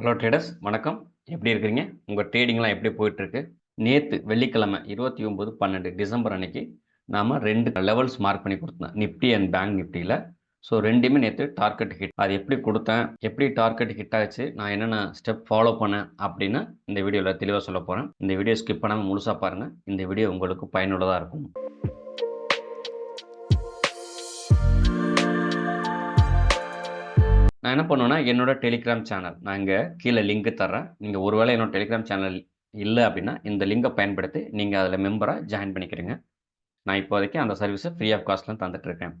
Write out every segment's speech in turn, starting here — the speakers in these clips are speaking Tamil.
ஹலோ ட்ரேடர்ஸ் வணக்கம். எப்படி இருக்கிறீங்க? உங்கள் ட்ரேடிங்லாம் எப்படி போயிட்டுருக்கு? நேற்று வெள்ளிக்கிழமை இருபத்தி ஒம்பது பன்னெண்டு டிசம்பர் அன்னைக்கு நாம் ரெண்டு லெவல்ஸ் மார்க் பண்ணி கொடுத்தோம். நிஃப்டி அண்ட் பேங்க் நிஃப்டியில் ஸோ ரெண்டுமே நேற்று டார்கெட் ஹிட் அது எப்படி கொடுத்தேன்? எப்படி டார்கெட் ஹிட் ஆச்சு? நான் என்னென்ன ஸ்டெப் ஃபாலோ பண்ணேன்? அப்படின்னு இந்த வீடியோவில் தெளிவாக சொல்ல போகிறேன் இந்த வீடியோ ஸ்கிப் பண்ணாமல் முழுசாக பாருங்கள் இந்த வீடியோ உங்களுக்கு பயனுள்ளதாக இருக்கும். நான் என்ன பண்ணுவேன்னா என்னோட டெலிகிராம் சேனல் நான் இங்கே கீழே லிங்க் தர்றேன். நீங்கள் ஒருவேளை என்னோட டெலிகிராம் சேனல் இல்லை அப்படின்னா இந்த லிங்கை பயன்படுத்தி நீங்கள் அதில் மெம்பராக ஜாயின் பண்ணிக்கிறீங்க. நான் இப்போதைக்கு அந்த சர்வீஸை ஃப்ரீ ஆஃப் காஸ்ட்லாம் தந்துட்டு இருக்கேன்.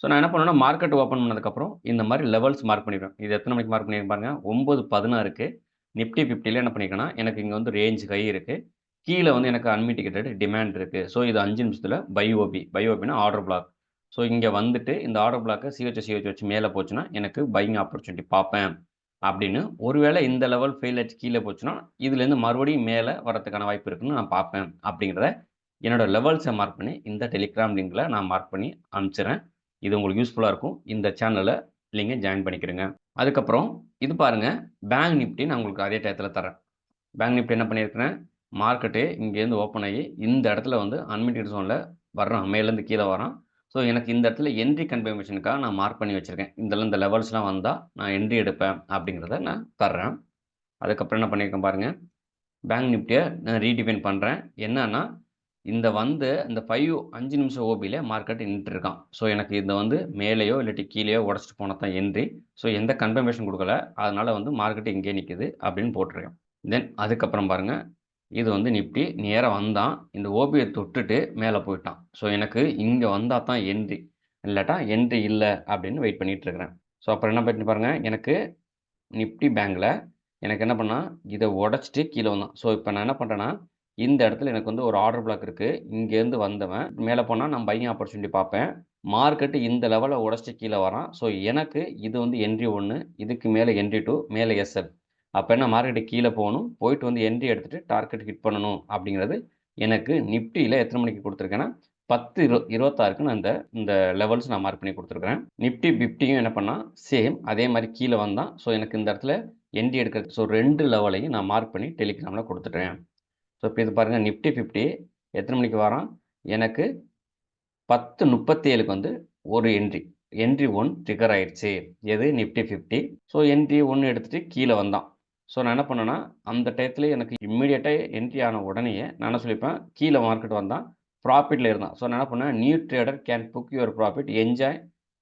ஸோ நான் என்ன பண்ணுவேன்னா மார்க்கெட் ஓப்பன் பண்ணதுக்கப்புறம் இந்த மாதிரி லெவல்ஸ் மார்க் பண்ணிடுவேன். இது எத்தனை மணிக்கு மார்க் பண்ணியிருக்கேன் பாருங்கள் ஒம்பது பதினாறுக்கு நிஃப்டி ஃபிஃப்டியில் என்ன பண்ணிக்கன்னா எனக்கு இங்கே வந்து ரேஞ்ச் கை இருக்குது கீழே வந்து எனக்கு அன்மிட்டிகேட்டட் டிமாண்ட் இருக்குது ஸோ இது அஞ்சு நிமிஷத்தில் பை ஓபி பை ஓபினா ஆர்டர் பிளாக் ஸோ இங்கே வந்துட்டு இந்த ஆர்டர் பிளாக்கை சிஹெச் சிஹெச் வச்சு மேலே போச்சுன்னா எனக்கு பையிங் ஆப்பர்ச்சுனிட்டி பார்ப்பேன் அப்படின்னு. ஒருவேளை இந்த லெவல் ஃபெயில் ஆச்சு கீழே போச்சுன்னா இதுலேருந்து மறுபடியும் மேலே வரதுக்கான வாய்ப்பு இருக்குன்னு நான் பார்ப்பேன் அப்படிங்கிறத என்னோட லெவல்ஸை மார்க் பண்ணி இந்த டெலிகிராம் லிங்கில் நான் மார்க் பண்ணி அனுப்பிச்சிடுறேன். இது உங்களுக்கு யூஸ்ஃபுல்லாக இருக்கும். இந்த சேனலை நீங்கள் ஜாயின் பண்ணிக்கிறேங்க அதுக்கப்புறம் இது பாருங்கள் பேங்க் நிஃப்டி நான் உங்களுக்கு அதே டயத்தில் தரேன் பேங்க் நிஃப்டி என்ன பண்ணியிருக்கிறேன்? மார்க்கெட்டு இங்கேருந்து ஓப்பன் ஆகி இந்த இடத்துல வந்து அன்மிட்டட் ஜோனில் வர்றான். மேலேருந்து கீழே வரான் ஸோ எனக்கு இந்த இடத்துல என்ட்ரி கன்ஃபர்மேஷனுக்காக நான் மார்க் பண்ணி வச்சுருக்கேன். இதெல்லாம் இந்த லெவல்ஸ்லாம் வந்தால் நான் என்ட்ரி எடுப்பேன் அப்படிங்கிறத நான் தர்றேன். அதுக்கப்புறம் என்ன பண்ணியிருக்கேன் பாருங்கள் பேங்க் நிஃப்டியை நான் ரீடிஃபைன் பண்ணுறேன் என்னன்னா இந்த வந்து இந்த ஃபைவ் அஞ்சு நிமிஷம் ஓபியில் மார்க்கெட் நின்றுட்டு இருக்கான் ஸோ எனக்கு இந்த வந்து மேலேயோ இல்லாட்டி கீழேயோ உடச்சிட்டு போனால் தான் என்ட்ரி ஸோ எந்த கன்ஃபர்மேஷன் கொடுக்கல. அதனால் வந்து மார்க்கெட் இங்கே நிற்கிது அப்படின்னு போட்டிருக்கேன். தென் அதுக்கப்புறம் பாருங்கள் இது வந்து நிப்டி நேராக வந்தான். இந்த ஓபியை தொட்டுட்டு மேலே போயிட்டான். ஸோ எனக்கு இங்கே வந்தால் தான் என்ட்ரி இல்லாட்டா என்ட்ரி இல்லை அப்படின்னு வெயிட் பண்ணிகிட்டு இருக்கிறேன். ஸோ அப்புறம் என்ன பண்ணி பாருங்கள் எனக்கு நிப்டி பேங்கில் எனக்கு என்ன பண்ணால் இதை உடச்சிட்டு கீழே வந்தான். ஸோ இப்போ நான் என்ன பண்ணுறேன்னா இந்த இடத்துல எனக்கு வந்து ஒரு ஆர்டர் பிளாக் இருக்குது இங்கேருந்து வந்தவன் மேலே போனால் நான் பையன் ஆப்பர்ச்சுனிட்டி பார்ப்பேன். மார்க்கெட்டு இந்த லெவலில் உடச்சிட்டு கீழே வரான். ஸோ எனக்கு இது வந்து என்ட்ரி ஒன்று இதுக்கு மேலே என்ட்ரி டூ மேலே எஸ்எல் அப்போ என்ன மார்க்கெட்டு கீழே போகணும் போயிட்டு வந்து என்ட்ரி எடுத்துகிட்டு டார்கெட் ஹிட் பண்ணணும் அப்படிங்கிறது எனக்கு நிஃப்டியில் எத்தனை மணிக்கு கொடுத்துருக்கேன்னா பத்து இரு இருபத்தாறுக்கு நான் இந்த இந்த லெவல்ஸ் நான் மார்க் பண்ணி கொடுத்துருக்குறேன். நிஃப்டி பிப்டியும் என்ன பண்ணால் சேம் அதே மாதிரி கீழே வந்தான் ஸோ எனக்கு இந்த இடத்துல என்ட்ரி எடுக்கிறது ஸோ ரெண்டு லெவலையும் நான் மார்க் பண்ணி டெலிகிராமில் கொடுத்துட்டேன். ஸோ இப்போ இது பாருங்கள் நிஃப்டி ஃபிஃப்டி எத்தனை மணிக்கு வரான்? எனக்கு பத்து முப்பத்தி ஏழுக்கு வந்து ஒரு என்ட்ரி என்ட்ரி ஒன் ட்ரிகர் ஆயிடுச்சு. எது? நிஃப்டி ஃபிஃப்டி ஸோ என்ட்ரி ஒன்று எடுத்துகிட்டு கீழே வந்தான். ஸோ நான் என்ன பண்ணேன்னா அந்த டயத்துல எனக்கு இம்மிடியேட்டாக என்ட்ரி ஆன உடனேயே நான் என்ன சொல்லிப்பேன்? கீழே மார்க்கெட் வந்தான். ப்ராஃபிட்டில் இருந்தான். ஸோ நான் என்ன பண்ணேன்? New trader can book your profit enjoy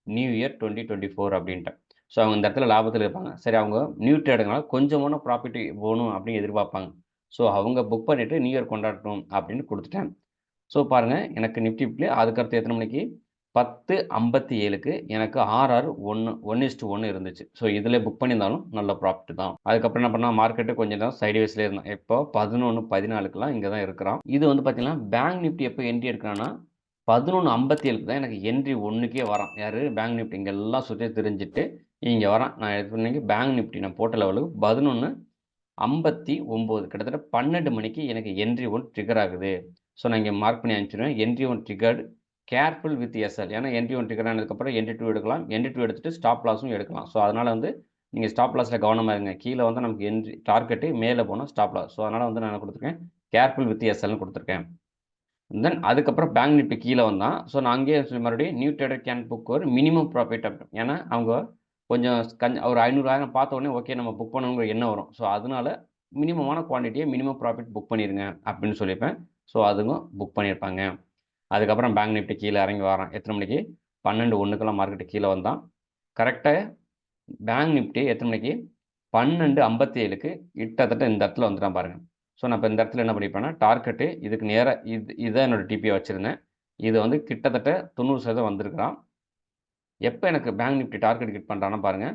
new year twenty twenty four அப்படின்ட்டு ஸோ அவங்க இந்த இடத்துல லாபத்தில் இருப்பாங்க. சரி அவங்க நியூ ட்ரேடர்னால கொஞ்சமான ப்ராஃபிட் போகணும் அப்படின்னு எதிர்பார்ப்பாங்க. ஸோ அவங்க புக் பண்ணிவிட்டு நியூ இயர் கொண்டாடணும் அப்படின்னு கொடுத்துட்டேன். ஸோ பாருங்கள் எனக்கு நிஃப்டி ஃபிஃப்டி அதுக்கடுத்து எத்தனை மணிக்கு? பத்து ஐம்பத்தி ஏழுக்கு எனக்கு ஆர்ஆர் ஒன்று ஒன் இஸ்ட்டு ஒன்று இருந்துச்சு. ஸோ இதில் புக் பண்ணியிருந்தாலும் நல்ல ப்ராஃபிட் தான். அதுக்கப்புறம் என்ன பண்ணால் மார்க்கெட்டு கொஞ்சம் நேரம் சைடு வேஸில் இருந்தேன். இப்போ பதினொன்று பதினாலுக்குலாம் இங்கே தான் இருக்கிறான். இது வந்து பார்த்தீங்கன்னா பேங்க் நிஃப்டி எப்போ என்ட்ரி எடுக்கிறான்னா பதினொன்று ஐம்பத்தி ஏழுக்கு தான் எனக்கு என்ட்ரி ஒன்றுக்கே வரான். யார்? பேங்க் நிஃப்டி இங்கே எல்லாம் சுற்றி தெரிஞ்சுட்டு இங்கே வரான். நான் எடுத்து பேங்க் நிஃப்டி நான் போட்ட லெவலுக்கு பதினொன்று ஐம்பத்தி ஒம்பது. கிட்டத்தட்ட பன்னெண்டு மணிக்கு எனக்கு என்ட்ரி ஒன் ட்ரிகர் ஆகுது. ஸோ நான் இங்கே மார்க் பண்ணி அனுப்பிச்சிடுவேன் entry one triggered careful with SL ஏன்னா என்ட்ரி ஒன் ட்ரிகர் ஆனதுக்கப்புறம் என்ட்ரி டூ எடுக்கலாம். என்ட்ரி டூ எடுத்துகிட்டு ஸ்டாப் லாஸும் எடுக்கலாம். ஸோ அதனால் வந்து நீங்கள் ஸ்டாப் லாஸில் கவனமாக இருங்க. கீழே வந்து நமக்கு என்ட்ரி டார்கெட்டு மேலே போனால் ஸ்டாப் லாஸ் ஸோ அதனால் வந்து நான் கொடுத்துருக்கேன்? கேர்ஃபுல் வித் எஸ்எல்னு கொடுத்துருக்கேன். தென் அதுக்கப்புறம் பேங்க் நிஃப்டி கீழே வந்தான் ஸோ நான் அங்கேயே சொல்லி மறுபடியும் நியூ ட்ரேடர் கேன் புக் ஒரு மினிமம் ப்ராஃபிட் அப்படி ஏன்னா அவங்க கொஞ்சம் கஞ்சி ஒரு ஐநூறாயிரம் பார்த்த உடனே ஓகே நம்ம புக் பண்ணணுங்கிற எண்ணம் வரும். ஸோ அதனால மினிமமான குவான்டிட்டியை மினிமம் ப்ராஃபிட் புக் பண்ணிடுங்க அப்படின்னு சொல்லியிருப்பேன். ஸோ அதுவும் புக் பண்ணியிருப்பாங்க. அதுக்கப்புறம் பேங்க் நிஃப்டி கீழே இறங்கி வரான். எத்தனை மணிக்கு? பன்னெண்டு ஒன்றுக்கெல்லாம் மார்க்கெட்டு கீழே வந்தான். கரெக்டாக பேங்க் நிஃப்டி எத்தனை மணிக்கு? பன்னெண்டு ஐம்பத்தி ஏழுக்கு கிட்டத்தட்ட இந்த இடத்துல வந்துட்டான் பாருங்கள் ஸோ நான் இப்போ இந்த இடத்துல என்ன பண்ணிப்பேன்னா டார்கெட்டு இதுக்கு நேராக இது இதை என்னோடய டிபியை வச்சுருந்தேன். இது வந்து கிட்டத்தட்ட தொண்ணூறு சதவீதம் வந்திருக்கிறான். எப்போ எனக்கு பேங்க் நிஃப்டி டார்கெட் ஹிட் பண்ணுறான்னு பாருங்கள்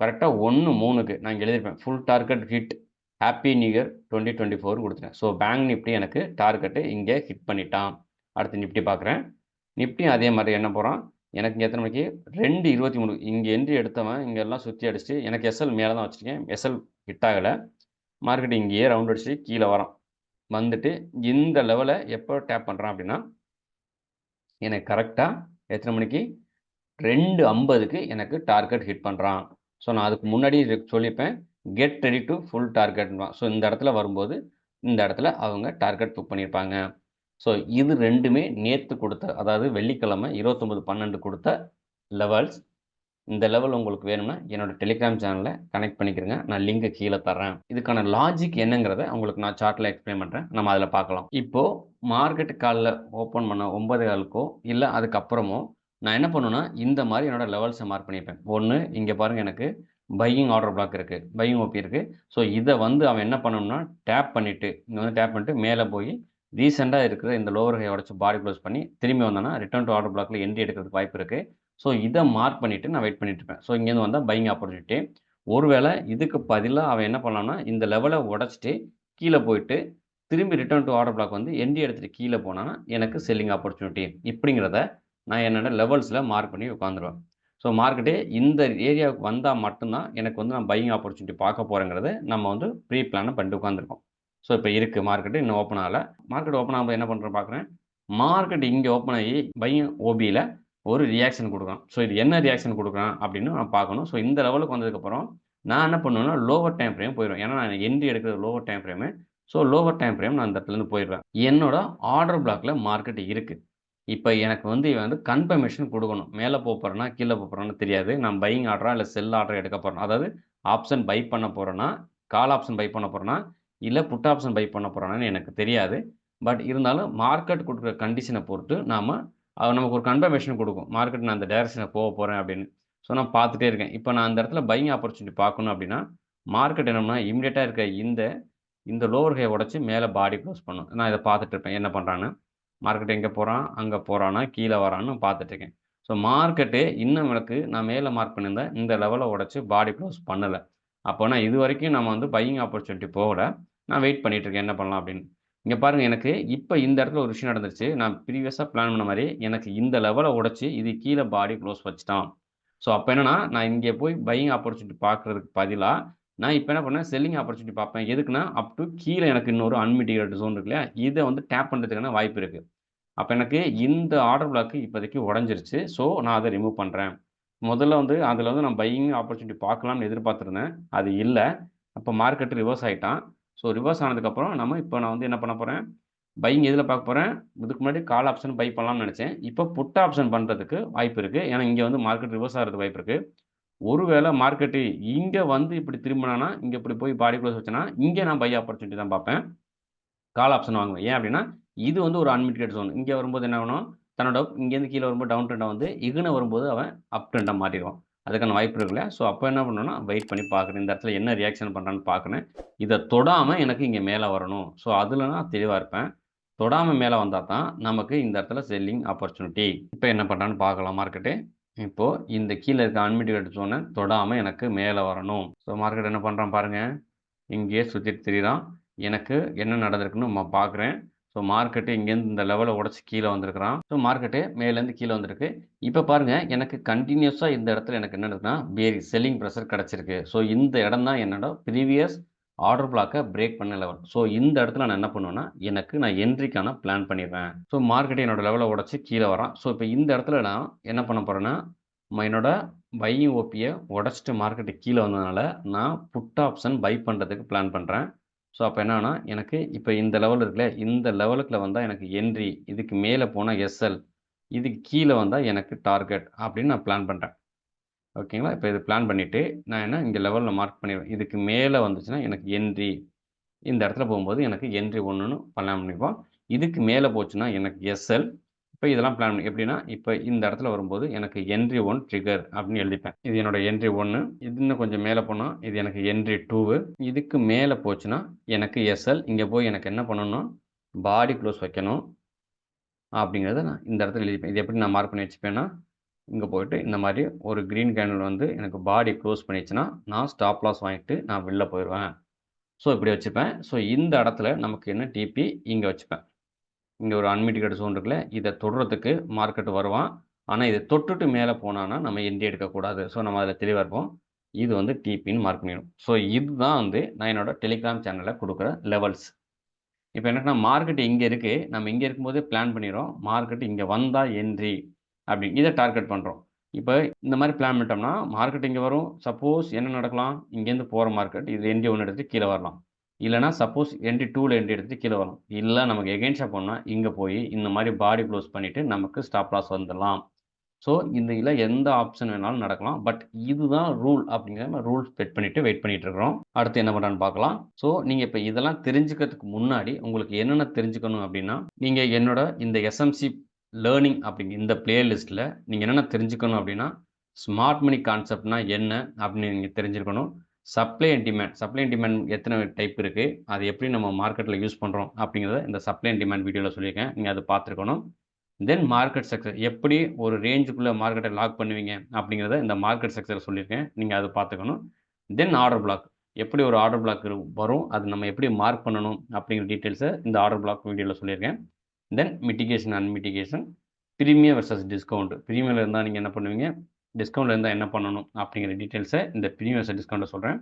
கரெக்டாக ஒன்று மூணுக்கு நான் இங்கே எழுதியிருப்பேன். Full target hit happy new year twenty twenty four கொடுத்துட்டேன். ஸோ பேங்க் நிஃப்டி எனக்கு டார்கெட்டு இங்கே ஹிட் பண்ணிட்டான். அடுத்து நிஃப்டி பார்க்குறேன் நிஃப்டியும் அதே மாதிரி என்ன போகிறான் எனக்கு இங்கே எத்தனை மணிக்கு? ரெண்டு இருபத்தி மூணு. இங்கே என்ட்ரி எடுத்தவன் இங்கே எல்லாம் சுற்றி அடிச்சு எனக்கு எஸ்எல் மேலே தான் வச்சுருக்கேன். எஸ்எல் ஹிட் ஆகலை. மார்க்கெட் இங்கேயே ரவுண்ட் அடிச்சு கீழே வரான். வந்துட்டு இந்த லெவலை எப்போ டேப் பண்ணுறான் அப்படின்னா எனக்கு கரெக்டாக எத்தனை மணிக்கு? ரெண்டு ஐம்பதுக்கு எனக்கு டார்கெட் ஹிட் பண்ணுறான் ஸோ நான் அதுக்கு முன்னாடி சொல்லியிருப்பேன் கெட் ரெடி டு ஃபுல் டார்கெட்ன்றான் ஸோ இந்த இடத்துல வரும்போது இந்த இடத்துல அவங்க டார்கெட் புக் பண்ணியிருப்பாங்க. ஸோ இது ரெண்டுமே நேற்று கொடுத்த அதாவது வெள்ளிக்கிழமை இருபத்தொம்பது பன்னெண்டு கொடுத்த லெவல்ஸ் இந்த லெவல் உங்களுக்கு வேணும்னா என்னோட டெலிகிராம் சேனலில் கனெக்ட் பண்ணிக்கிறேங்க. நான் லிங்க் கீழே தரேன் இதுக்கான லாஜிக் என்னங்கிறத உங்களுக்கு நான் சார்ட்டில் எக்ஸ்பிளைன் பண்ணுறேன் நம்ம அதில் பார்க்கலாம். இப்போது மார்க்கெட் காலில் ஓப்பன் பண்ண ஒன்பது காலுக்கோ இல்லை அதுக்கப்புறமோ நான் என்ன பண்ணுவேன்னா இந்த மாதிரி என்னோட லெவல்ஸை மார்க் பண்ணியிருப்பேன் ஒன்று இங்கே பாருங்கள் எனக்கு பையிங் ஆர்டர் பிளாக் இருக்குது பையிங் ஓபி இருக்குது ஸோ இதை வந்து அவன் என்ன பண்ணணும்னா டேப் பண்ணிவிட்டு இங்கே வந்து டேப் பண்ணிட்டு மேலே போய் ரீசெண்டாக இருக்கிற இந்த லோவர் ஹை உடச்சி பாடி க்ளோஸ் பண்ணி திரும்பி வந்தோன்னா ரிட்டர்ன் டு ஆர்டர் பிளாக்ல என்ட்ரி எடுக்கிறதுக்கு வாய்ப்பு இருக்குது ஸோ இதை மார்க் பண்ணிவிட்டு நான் வெயிட் பண்ணிட்டு இருப்பேன். ஸோ இங்கேருந்து வந்தால் பையிங் ஆப்பர்ச்சுனிட்டி ஒருவேளை இதுக்கு பதிலாக அவன் என்ன பண்ணலாம்னா இந்த லெவலை உடச்சிட்டு கீழே போயிட்டு திரும்பி ரிட்டர்ன் டு ஆர்டர் பிளாக் வந்து என்ட்ரி எடுத்துகிட்டு கீழே போனால் எனக்கு செல்லிங் ஆப்பர்ச்சுனிட்டி இப்படிங்கிறத நான் என்னோட லெவல்ஸில் மார்க் பண்ணி உட்காந்துருவேன் ஸோ மார்க்கெட்டே இந்த ஏரியாவுக்கு வந்தால் மட்டும்தான் எனக்கு வந்து நான் பையிங் ஆப்பர்ச்சுனிட்டி பார்க்க போகிறேங்கிறது நம்ம வந்து ப்ரீ பிளானை பண்ணிட்டு உட்காந்துருக்கோம் ஸோ இப்போ இருக்குது மார்க்கெட்டு இன்னும் ஓப்பன் ஆகலை. மார்க்கெட் ஓப்பன் ஆகும்போது என்ன பண்ணுறேன் பார்க்குறேன் மார்க்கெட் இங்கே ஓப்பன் ஆகி பையன் ஓபியில் ஒரு ரியாக்ஷன் கொடுக்குறான். ஸோ இது என்ன ரியாக்ஷன் கொடுக்குறான் அப்படின்னு நான் பார்க்கணும். ஸோ இந்த லெவலுக்கு வந்ததுக்கப்புறம் நான் என்ன பண்ணுவேன்னா லோவர் டைம் ஃப்ரேம் போயிடுவேன். ஏன்னா நான் என்ட்ரி எடுக்கிறது lower time frame so lower time frame நான் அந்த இடத்துலேருந்து போயிடுவேன் என்னோட ஆர்டர் பிளாக்ல மார்க்கெட் இருக்குது இப்போ எனக்கு வந்து இவன் வந்து கன்ஃபர்மேஷன் கொடுக்கணும். மேலே போகிறேன்னா கீழே போகிறேன்னு தெரியாது. நான் பையிங் ஆர்டரா இல்லை செல் ஆர்டர் எடுக்க போகிறேன் அதாவது ஆப்ஷன் பை பண்ண போகிறேன்னா கால் ஆப்ஷன் பை பண்ண போகிறேன்னா இல்லை புட் ஆப்ஷன் பை பண்ண போகிறானு எனக்கு தெரியாது. பட் இருந்தாலும் மார்க்கெட் கொடுக்குற கண்டிஷனை பொறுத்து நாம் நமக்கு ஒரு கன்ஃபர்மேஷன் கொடுக்கும். மார்க்கெட் நான் அந்த டைரக்ஷனை போக போகிறேன் அப்படின்னு. ஸோ நான் பார்த்துட்டே இருக்கேன். இப்போ நான் அந்த இடத்துல பையிங் ஆப்பர்ச்சுனிட்டி பார்க்கணும் அப்படின்னா மார்க்கெட் என்னன்னா இம்மிடியட்டாக இருக்க இந்த இந்த லோவர் ஹை உடச்சி மேலே பாடி க்ளோஸ் பண்ணும் நான் இதை பார்த்துட்டு இருப்பேன். என்ன பண்ணுறான்னு மார்க்கெட் எங்கே போகிறான் அங்கே போகிறானா கீழே வரான்னு பார்த்துட்ருக்கேன் ஸோ மார்க்கெட்டு இன்னும் எனக்கு நான் மேலே மார்க் பண்ணியிருந்தேன் இந்த லெவலை உடச்சி பாடி க்ளோஸ் பண்ணலை. அப்போனா இது வரைக்கும் நம்ம வந்து பையிங் ஆப்பர்ச்சுனிட்டி போகலை. நான் வெயிட் பண்ணிட்டு இருக்கேன் என்ன பண்ணலாம் அப்படின்னு. இங்கே பாருங்கள் எனக்கு இப்போ இந்த இடத்துல ஒரு விஷயம் நடந்துருச்சு. நான் ப்ரீவியஸாக பிளான் பண்ண மாதிரி எனக்கு இந்த லெவலை உடச்சி இது கீழே பாடி க்ளோஸ் வச்சுட்டான். ஸோ அப்போ என்னன்னா நான் இங்கே போய் பையிங் ஆப்பர்ச்சுனிட்டி பார்க்குறதுக்கு பதிலாக நான் இப்போ என்ன பண்ணேன்? செல்லிங் ஆப்பர்ச்சுனிட்டி பார்ப்பேன். எதுக்குன்னா அப் டு கீழே எனக்கு இன்னொரு அன்மிட்டிகேட் ஜோன் இருக்கு இல்லையா இதை வந்து டேப் பண்ணுறதுக்கான வாய்ப்பு இருக்குது அப்போ எனக்கு இந்த ஆர்டர் பிளாக்கு இப்போதைக்கு உடஞ்சிருச்சு. ஸோ நான் அதை ரிமூவ் பண்ணுறேன் முதல்ல வந்து அதில் வந்து நான் பையிங் ஆப்பர்ச்சுனிட்டி பார்க்கலாம்னு எதிர்பார்த்துருந்தேன். அது இல்லை. அப்போ மார்க்கெட் ரிவர்ஸ் ஆகிட்டான் ஸோ ரிவர்ஸ் ஆனதுக்கப்புறம் நம்ம இப்போ நான் வந்து என்ன பண்ண போகிறேன் பையிங் எதில் பார்க்க போகிறேன் இதுக்கு முன்னாடி கால் ஆப்ஷன் பை பண்ணலாம்னு நினச்சேன். இப்போ புட் ஆப்ஷன் பண்ணுறதுக்கு வாய்ப்பு இருக்குது ஏன்னா இங்கே வந்து மார்க்கெட் ரிவர்ஸ் ஆகிறதுக்கு வாய்ப்பு இருக்குது ஒருவேளை மார்க்கெட்டு இங்கே வந்து இப்படி திரும்பினானா இங்கே இப்படி போய் பாடி க்ளோஸ் வச்சேன்னா இங்கே நான் பை ஆப்பர்ச்சுனிட்டி தான் பார்ப்பேன். கால் ஆப்ஷன் வாங்குவேன். ஏன் அப்படின்னா இது வந்து ஒரு அன்மிட்டிகேட் ஜோன் இங்கே வரும்போது என்ன ஆகணும்? தன்னோட இங்கேருந்து கீழே வரும்போது டவுன் ட்ரெண்டாக வந்து இகுன வரும்போது அவன் அப் ட்ரெண்டாக மாட்டிடுவான் அதுக்கான வாய்ப்பு இருக்குல்ல ஸோ அப்போ என்ன பண்ணணும்னா வெயிட் பண்ணி பார்க்குறேன் இந்த இடத்துல என்ன ரியாக்ஷன் பண்ணுறான்னு பார்க்குறேன் இதை தொடாமல் எனக்கு இங்கே மேலே வரணும். ஸோ அதில் நான் தெளிவாக இருப்பேன். தொடாமல் மேலே வந்தால் தான் நமக்கு இந்த இடத்துல செல்லிங் ஆப்பர்ச்சுனிட்டி இப்போ என்ன பண்ணுறான்னு பார்க்கலாம் மார்க்கெட்டு இப்போது இந்த கீழே இருக்க அன்மிட்டி ஜோனை தொடாமல் எனக்கு மேலே வரணும். ஸோ மார்க்கெட் என்ன பண்ணுறான் பாருங்கள் இங்கேயே சுற்றிட்டு தெரியுறான். எனக்கு என்ன நடந்திருக்குன்னு நம்ம பார்க்குறேன். ஸோ மார்க்கெட்டு இங்கேருந்து இந்த லெவலை உடச்சி கீழே வந்திருக்கிறான். ஸோ மார்க்கெட்டு மேலேருந்து கீழே வந்திருக்கு. இப்போ பாருங்கள் எனக்கு கண்டினியூஸாக இந்த இடத்துல எனக்கு என்ன இருக்குன்னா பேரி செல்லிங் ப்ரெஷர் கிடச்சிருக்கு. ஸோ இந்த இடம் தான் என்னோட ப்ரீவியஸ் ஆர்டர் பிளாக்கை பிரேக் பண்ண லெவல் ஸோ இந்த இடத்துல நான் என்ன பண்ணுவேன்னா எனக்கு நான் என்ட்ரிக்கான பிளான் பண்ணிடுவேன். ஸோ மார்க்கெட் என்னோட லெவலை உடச்சி கீழே வரான் ஸோ இப்போ இந்த இடத்துல நான் என்ன பண்ண போகிறேன்னா என்னோட பையிங் ஓபியை உடச்சிட்டு மார்க்கெட்டு கீழே வந்ததுனால நான் புட் ஆப்ஷன் பை பண்ணுறதுக்கு பிளான் பண்ணுறேன் ஸோ அப்போ என்னன்னா எனக்கு இப்போ இந்த லெவல் இருக்குல்ல இந்த லெவலுக்குள்ள வந்தால் எனக்கு என்ட்ரி இதுக்கு மேலே போனால் எஸ்எல் இதுக்கு கீழே வந்தால் எனக்கு டார்கெட் அப்படின்னு நான் பிளான் பண்ணுறேன் ஓகேங்களா இப்போ இது பிளான் பண்ணிவிட்டு நான் என்ன இங்கே லெவலில் மார்க் பண்ணிடுவேன். இதுக்கு மேலே வந்துச்சுன்னா எனக்கு என்ட்ரி இந்த இடத்துல போகும்போது எனக்கு என்ட்ரி ஒன்றுன்னு பிளான் பண்ணிப்போம். இதுக்கு மேலே போச்சுன்னா எனக்கு எஸ்எல் இப்போ இதெல்லாம் பிளான் பண்ணி எப்படின்னா இப்போ இந்த இடத்துல வரும்போது எனக்கு என்ட்ரி ஒன் ட்ரிகர் அப்படின்னு எழுதிப்பேன். இது என்னோட என்ட்ரி ஒன்று இது இன்னும் கொஞ்சம் மேலே போனால் இது எனக்கு என்ட்ரி டூவு இதுக்கு மேலே போச்சுன்னா எனக்கு எஸ்எல் இங்கே போய் எனக்கு என்ன பண்ணணும்? பாடி க்ளோஸ் வைக்கணும். அப்படிங்கிறத நான் இந்த இடத்துல எழுதிப்பேன். இது எப்படி நான் மார்க் பண்ணி வச்சுப்பேன்னா இங்கே போயிட்டு இந்த மாதிரி ஒரு க்ரீன் கேண்டில் வந்து எனக்கு பாடி க்ளோஸ் பண்ணிச்சுன்னா நான் ஸ்டாப் லாஸ் வாங்கிட்டு நான் வெளில போயிடுவேன். ஸோ இப்படி வச்சுப்பேன். ஸோ இந்த இடத்துல நமக்கு என்ன டிபி இங்கே வச்சுப்பேன். இங்கே ஒரு அன்மிட்டிகேட் ஜோன் இருக்குல்ல இதை தொடுறதுக்கு மார்க்கெட் வருவான். ஆனால் இதை தொட்டுட்டு மேலே போனான்னா நம்ம என்ட்ரி எடுக்கக்கூடாது. ஸோ நம்ம அதில் தெளிவாக இருப்போம். இது வந்து டிபின்னு மார்க் பண்ணிடும். ஸோ இதுதான் வந்து நான் என்னோட டெலிகிராம் சேனலில் கொடுக்குற லெவல்ஸ் இப்போ என்னன்னா மார்க்கெட் இங்கே இருக்குது நம்ம இங்கே இருக்கும்போதே பிளான் பண்ணிடுறோம். மார்க்கெட் இங்கே வந்தால் என்ட்ரி அப்படி இதை டார்கெட் பண்ணுறோம் இப்போ இந்த மாதிரி பிளான் பண்ணிட்டோம்னா மார்க்கெட் இங்கே வரும். சப்போஸ் என்ன நடக்கலாம்? இங்கேருந்து போகிற மார்க்கெட் இது என்ட்ரி ஒன்று எடுத்து கீழே வரலாம். இல்லைனா சப்போஸ் என்டி டூவில் என்டி எடுத்து கீழே வரலாம் இல்லை நமக்கு எகென்ஸ்டாக போனால் இங்கே போய் இந்த மாதிரி பாடி க்ளோஸ் பண்ணிவிட்டு நமக்கு ஸ்டாப் லாஸ் வந்துடலாம். ஸோ இந்த இதில் எந்த ஆப்ஷன் வேணாலும் நடக்கலாம். பட் இதுதான் ரூல் அப்படிங்கிற மாதிரி ரூல் செட் பண்ணிவிட்டு வெயிட் பண்ணிகிட்டு இருக்கிறோம். அடுத்து என்ன பண்ணுறான்னு பார்க்கலாம். ஸோ நீங்கள் இப்போ இதெல்லாம் தெரிஞ்சுக்கிறதுக்கு முன்னாடி உங்களுக்கு என்னென்ன தெரிஞ்சுக்கணும் அப்படின்னா நீங்கள் என்னோட இந்த எஸ்எம்சி லேர்னிங் அப்படிங்க இந்த பிளேலிஸ்ட்டில் நீங்கள் என்னென்ன தெரிஞ்சுக்கணும் அப்படின்னா ஸ்மார்ட் மணி கான்செப்ட்னா என்ன அப்படின்னு நீங்கள் தெரிஞ்சுருக்கணும். Supply and demand supply and demand எத்தனை டைப் இருக்குது அது எப்படி நம்ம மார்க்கெட்டில் யூஸ் பண்ணுறோம் அப்படிங்கிறத இந்த சப்ளை அண்ட் டிமாண்ட் வீடியோவில் சொல்லியிருக்கேன். நீங்கள் அதை பார்த்துருக்கணும். தென் மார்க்கெட் செக்டர் எப்படி ஒரு ரேஞ்சுக்குள்ளே மார்க்கெட்டை லாக் பண்ணுவீங்க? அப்படிங்கிறத இந்த மார்க்கெட் செக்டரை சொல்லியிருக்கேன். நீங்கள் அதை பார்த்துக்கணும். தென் ஆர்டர் பிளாக் எப்படி ஒரு ஆர்டர் பிளாக் வரும்? அது நம்ம எப்படி மார்க் பண்ணணும்? அப்படிங்கிற டீட்டெயில்ஸை இந்த ஆர்டர் பிளாக் வீடியோவில் சொல்லியிருக்கேன். Then mitigation unmitigation premium versus discount ப்ரீமியமில் இருந்தால் நீங்கள் என்ன பண்ணுவீங்க? டிஸ்கவுண்ட்டில் இருந்தால் என்ன பண்ணணும் அப்படிங்கிற டீட்டெயில்ஸை இந்த ப்ரீமியம் வர்சஸ் டிஸ்கவுண்ட்டை சொல்கிறேன்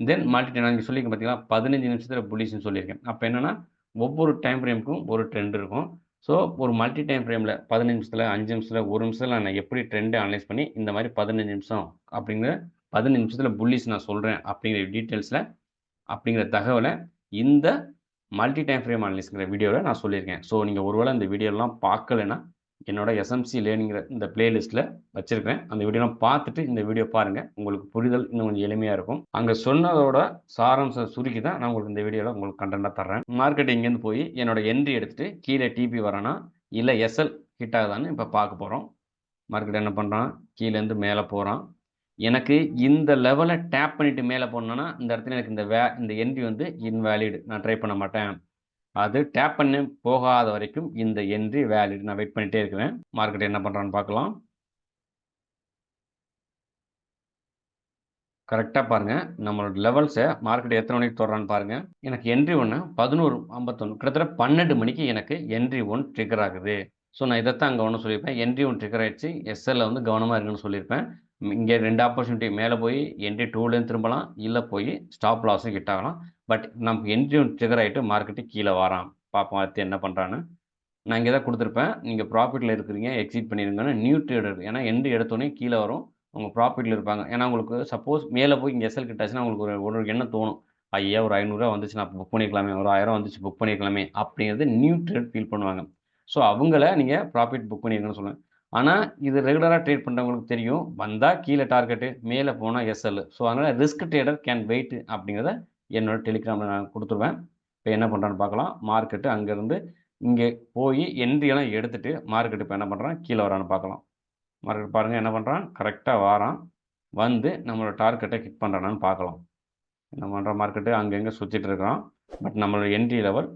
தென் மல்டி நான் சொல்லியிருக்கேன் பார்த்தீங்களா பதினஞ்சு நிமிஷத்தில் புலிஷ்னு சொல்லியிருக்கேன். அப்போ என்னென்னா ஒவ்வொரு டைம் ஃப்ரேமுக்கும் ஒரு ட்ரெண்ட் இருக்கும். ஸோ ஒரு மல்டி டைம் ஃப்ரேமில் பதினஞ்சு நிமிஷத்தில் அஞ்சு நிமிஷத்தில் ஒரு நிமிஷத்தில் நான் எப்படி ட்ரெண்டை அனலைஸ் பண்ணி இந்த மாதிரி பதினஞ்சு நிமிஷம் அப்படிங்கிற பதினஞ்சு நிமிஷத்தில் புல்லிஸ் நான் சொல்கிறேன் அப்படிங்கிற டீட்டெயில்ஸில் அப்படிங்கிற தகவலை இந்த மல்டி டைம் ஃப்ரேம் அனலிஸ்ங்கிற வீடியோவில் நான் சொல்லியிருக்கேன். ஸோ நீங்கள் ஒருவேளை இந்த வீடியோலாம் பார்க்கலைன்னா என்னோட எஸ்எம்சி லேர்னிங்கிற இந்த பிளேலிஸ்ட்டில் வச்சுருக்கேன் அந்த வீடியோலாம் பார்த்துட்டு இந்த வீடியோ பாருங்கள் உங்களுக்கு புரிதல் இன்னும் கொஞ்சம் எளிமையாக இருக்கும். அங்கே சொன்னதோட சாராம்சம் சுருக்கி தான் நான் உங்களுக்கு இந்த வீடியோவில் உங்களுக்கு கண்டென்ட்டாக தர்றேன். மார்க்கெட் இங்கேருந்து போய் என்னோட என்ட்ரி எடுத்துகிட்டு கீழே டிபி வரேன்னா இல்லை எஸ்எல் ஹிட் ஆகுதான்னு இப்போ பார்க்க போகிறோம் மார்க்கெட் என்ன பண்ணுறான் கீழேருந்து மேலே போகிறான் எனக்கு இந்த லெவலை டேப் பண்ணிவிட்டு மேலே போனோன்னா இந்த இடத்துல எனக்கு இந்த வே இந்த என்ட்ரி வந்து இன்வேலிட் நான் ட்ரை பண்ண மாட்டேன். அது டேப் பண்ணி போகாத வரைக்கும் இந்த என்ட்ரி வேலிட் நான் வெயிட் பண்ணிகிட்டே இருக்கிறேன். மார்க்கெட் என்ன பண்ணுறான்னு பார்க்கலாம். கரெக்டாக பாருங்கள் நம்மளோட லெவல்ஸை மார்க்கெட் எத்தனை மணிக்கு தொடரான்னு பாருங்கள் எனக்கு என்ட்ரி ஒன்று பதினோரு ஐம்பத்தொன்று கிட்டத்தட்ட பன்னெண்டு மணிக்கு எனக்கு என்ட்ரி ஒன் ட்ரிகர் ஆகுது. ஸோ நான் இதைத்தான் அங்கே ஒன்று சொல்லியிருப்பேன். என்ட்ரி ஒன் ட்ரிகர் ஆகிடுச்சு எஸ்எல்ல வந்து கவனமாக இருக்குன்னு சொல்லியிருப்பேன். இங்கே ரெண்டு ஆப்பர்ச்சுனிட்டி மேலே போய் என்ட்ரி டூலேருந்து திரும்பலாம் இல்லை போய் ஸ்டாப் லாஸும் ஹிட் ஆகலாம் பட் நமக்கு என்ட்ரி ட்ரிகர் ஆகிட்டு மார்க்கெட்டு கீழே வரான். பார்ப்போம் அடுத்து என்ன பண்ணுறான்னு நான் இங்கே தான் கொடுத்துருப்பேன். நீங்கள் ப்ராஃபிட்டில் இருக்கிறீங்க எக்ஸிட் பண்ணிடுங்கன்னு நியூ ட்ரேடர் ஏன்னா என்ட்ரி எடுத்தோடனே கீழே வரும். உங்கள் ப்ராஃபிட்டில் இருப்பாங்க. ஏன்னா உங்களுக்கு சப்போஸ் மேலே போய் இங்கே எஸ்எல் கிட்டாச்சுன்னா உங்களுக்கு ஒரு ஒரு எண்ணம் தோணும். ஐயா ஒரு ஐநூறுரூவா வந்துச்சு நான் புக் பண்ணிக்கலாமே ஒரு ஆயிரம் வந்துச்சு புக் பண்ணிக்கலாமே அப்படிங்கிறது நியூ ட்ரேட் ஃபீல் பண்ணுவாங்க. ஸோ அவங்கள நீங்கள் ப்ராஃபிட் புக் பண்ணியிருக்கேன்னு சொல்லுவேன். ஆனால் இது ரெகுலராக ட்ரேட் பண்ணுறவங்களுக்கு தெரியும். வந்தால் கீழே டார்கெட்டு மேலே போனால் எஸ்எல் ஸோ அதனால் ரிஸ்க் ட்ரேடர் கேன் வெயிட் அப்படிங்கிறத என்னோட டெலிகிராமில் நான் கொடுத்துருவேன். இப்போ என்ன பண்ணுறான்னு பார்க்கலாம். மார்க்கெட்டு அங்கேருந்து இங்கே போய் என்ட்ரியெல்லாம் எடுத்துகிட்டு மார்க்கெட்டு இப்போ என்ன பண்ணுறான் கீழே வரான்னு பார்க்கலாம். மார்க்கெட் பாருங்கள் என்ன பண்ணுறான் கரெக்டாக வாரான். வந்து நம்மளோட டார்கெட்டை கிக் பண்ணுறானான்னு பார்க்கலாம். என்ன பண்ணுற மார்க்கெட்டு அங்கங்கே சுற்றிட்டு இருக்கிறோம் பட் நம்மளோட என்ட்ரி லெவல்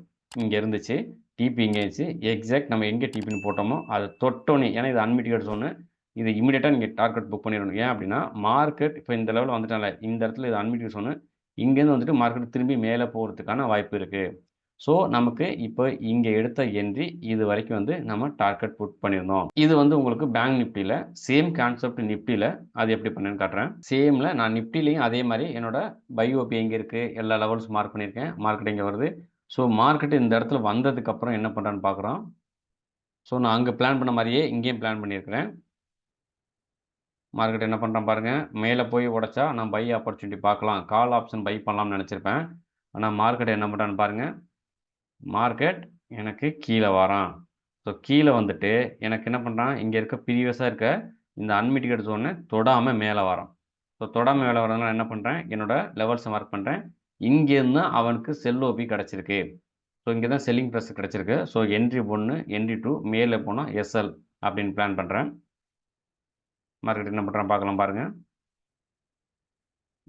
இங்கே இருந்துச்சு. டிபி இங்கே இருந்துச்சு எக்ஸாக்ட் நம்ம எங்கே டிபின்னு போட்டோமோ அதை தொட்டோன்னே ஏன்னா இது அன்மிட்டிகேட் சொன்னு இது இமீடியட்டாக நீங்கள் டார்கெட் புக் பண்ணிடணும். ஏன் அப்படின்னா மார்க்கெட் இப்போ இந்த லெவலில் வந்துட்டால இந்த இடத்துல இது அன்மிட்டிகேட் சொன்னு இங்கேருந்து வந்துட்டு மார்க்கெட் திரும்பி மேலே போகிறதுக்கான வாய்ப்பு இருக்குது ஸோ நமக்கு இப்போ இங்கே எடுத்த என்ட்ரி இது வரைக்கும் வந்து நம்ம டார்கெட் புட் பண்ணியிருந்தோம். இது வந்து உங்களுக்கு பேங்க் நிஃப்டியில் சேம் கான்செப்ட் நிஃப்டியில் அது எப்படி பண்ணுன்னு காட்டுறேன். சேமில் நான் நிஃப்டிலையும் அதே மாதிரி என்னோட பைஓபி எங்கே இருக்குது எல்லா லெவல்ஸ் மார்க் பண்ணியிருக்கேன் மார்க்கெட் இங்கே வருது ஸோ மார்க்கெட் இந்த இடத்துல வந்ததுக்கப்புறம் என்ன பண்ணுறான்னு பார்க்குறோம் ஸோ நான் அங்கே பிளான் பண்ண மாதிரியே இங்கேயும் பிளான் பண்ணியிருக்கிறேன். மார்க்கெட் என்ன பண்ணுறேன் பாருங்கள் மேலே போய் உடச்சா நான் பை ஆப்பர்ச்சுனிட்டி பார்க்கலாம். கால் ஆப்ஷன் பை பண்ணலாம்னு நினச்சிருப்பேன். ஆனால் மார்க்கெட் என்ன பண்ணுறான்னு பாருங்கள் மார்க்கெட் எனக்கு கீழே வரான். ஸோ கீழே வந்துட்டு எனக்கு என்ன பண்ணுறான் இங்கே இருக்க ப்ரீவியஸாக இருக்க இந்த அன்மிட்டிகேட் ஜோனை தொடாமல் மேலே வரான். ஸோ தொடாமல் மேலே வரதுனால என்ன பண்ணுறேன் என்னோட லெவல்ஸை மார்க் பண்ணுறேன் இங்கேருந்து அவனுக்கு செல் ஓபி கிடச்சிருக்கு. ஸோ இங்கே தான் செல்லிங் ப்ரெஸ் கிடச்சிருக்கு. ஸோ என்ட்ரி ஒன்று என்ட்ரி டூ மேலே போனால் எஸ்எல் அப்படின்னு பிளான் பண்ணுறேன் மார்க்கெட் என்ன பண்ணுறான் பார்க்கலாம் பாருங்கள்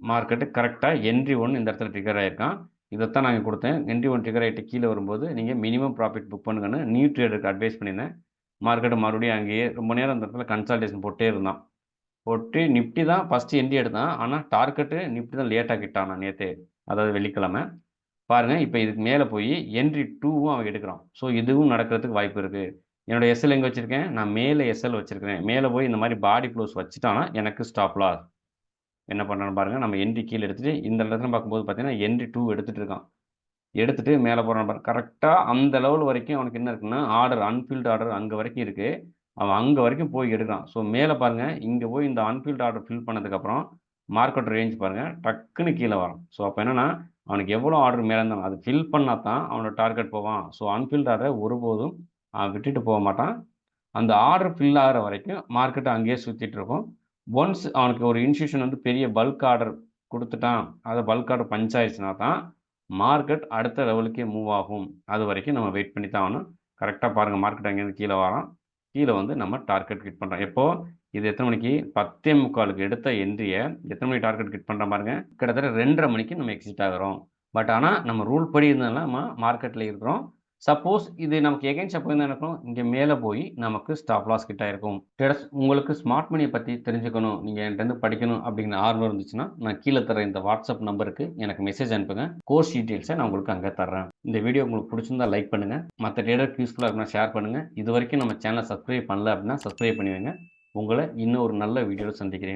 மார்க்கெட்டு கரெக்டாக என்ட்ரி ஒன்று இந்த இடத்துல ட்ரிகர் ஆகிருக்கான் இதைத்தான் நாங்கள் கொடுத்தேன். என்ட்ரி ஒன் ட்ரிகர் ஆகிட்டு கீழே வரும்போது நீங்கள் மினிமம் ப்ராஃபிட் புக் பண்ணுங்கன்னு நியூ ட்ரேடருக்கு அட்வைஸ் பண்ணியிருந்தேன். மார்க்கெட்டு மறுபடியும் அங்கேயே ரொம்ப நேரம் அந்த இடத்துல கன்சல்டேஷன் போட்டே இருந்தான். போட்டு நிஃப்டி தான் ஃபஸ்ட்டு என்ட்ரி எடுத்தான். ஆனால் டார்கெட்டு நிஃப்டி தான் லேட்டாக கிட்டான் நான் நேற்று அதாவது வெள்ளிக்கிழமை. பாருங்கள் இப்போ இதுக்கு மேலே போய் என்ட்ரி டூவும் அவன் எடுக்கிறான். ஸோ இதுவும் நடக்கிறதுக்கு வாய்ப்பு இருக்குது என்னோட எஸ்எல் எங்கே வச்சுருக்கேன்? நான் மேலே எஸ்எல் வச்சுருக்கிறேன். மேலே போய் இந்த மாதிரி பாடி க்ளோஸ் வச்சுட்டானா எனக்கு ஸ்டாப் லாஸ் என்ன பண்ணுறான்னு பாருங்கள் நம்ம என்ட்ரி கீழே எடுத்துகிட்டு இந்த இடத்துல பார்க்கும்போது பார்த்தீங்கன்னா என்ட்ரி டூ எடுத்துகிட்டு இருக்கான். எடுத்துகிட்டு மேலே போகிறான் பாருங்க. கரெக்டாக அந்த லெவல் வரைக்கும் அவனுக்கு என்ன இருக்குன்னா ஆர்டர் அன்ஃபீல்டு ஆர்டர் அங்கே வரைக்கும் இருக்குது அவன் அங்கே வரைக்கும் போய் எடுக்கிறான். ஸோ மேலே பாருங்கள் இங்கே போய் இந்த அன்ஃபீல்டு ஆர்டர் ஃபில் பண்ணதுக்கப்புறம் மார்க்கெட் ரேஞ்ச் பாருங்கள் டக்குன்னு கீழே வரும். ஸோ அப்போ என்னென்னா அவனுக்கு எவ்வளோ ஆர்டர் மேலே இருந்தாலும் அது ஃபில் பண்ணால் தான் அவனோட டார்கெட் போவான். ஸோ அன்ஃபில்ட் ஆர்டரை ஒருபோதும் அவன் விட்டுட்டு போக மாட்டான். அந்த ஆர்டர் ஃபில் ஆகிற வரைக்கும் மார்க்கெட் அங்கேயே சுற்றிட்டு இருக்கும். ஒன்ஸ் அவனுக்கு ஒரு இன்ஸ்டியூஷன் வந்து பெரிய பல்க் ஆர்டர் கொடுத்துட்டான் அதை பல்க் ஆர்டர் பஞ்சாயிடுச்சுனா தான் மார்க்கெட் அடுத்த லெவலுக்கே மூவ் ஆகும். அது வரைக்கும் நம்ம வெயிட் பண்ணி தான் ஆகணும் கரெக்டாக பாருங்கள் மார்க்கெட் அங்கேருந்து கீழே வரான். கீழே வந்து நம்ம டார்கெட் கிட் பண்ணுறோம் எப்போது இது எத்தனை மணிக்கு? பத்தே முக்காலுக்கு எடுத்த என்ட்ரியை எத்தனை மணி டார்கெட் கிட் பண்ணுற பாருங்க. கிட்டத்தட்ட ரெண்டரை மணிக்கு நம்ம எக்ஸிட் ஆகிறோம். பட் ஆனால் நம்ம ரூல் படி இருந்ததுனால நம்ம மார்க்கெட்டில் இருக்கிறோம். சப்போஸ் இது நமக்கு எகைன்ஸ்டாக போயிருந்தா இருக்கும் இங்கே மேலே போய் நமக்கு ஸ்டாப் லாஸ் கிட்ட இருக்கும். ட்ரேடர்ஸ் உங்களுக்கு ஸ்மார்ட் மணியை பற்றி தெரிஞ்சுக்கணும். நீங்கள் என்கிட்ட படிக்கணும் அப்படிங்கிற ஆர்வம் இருந்துச்சுன்னா நான் கீழே தர இந்த வாட்ஸ்அப் நம்பருக்கு எனக்கு மெசேஜ் அனுப்புங்க. கோர்ஸ் டீட்டெயில்ஸை நான் உங்களுக்கு அங்கே தர்றேன். இந்த வீடியோ உங்களுக்கு பிடிச்சிருந்தா லைக் பண்ணுங்கள் மற்ற ட்ரேடருக்கு யூஸ்ஃபுல்லாக இருக்குன்னா ஷேர் பண்ணுங்கள் இது வரைக்கும் நம்ம சேனலை சப்ஸ்கிரைப் பண்ணல அப்படின்னா சப்ஸ்கிரைப் பண்ணி வைங்க. உங்களை இன்னும் ஒரு நல்ல வீடியோவில் சந்திக்கிறேன்.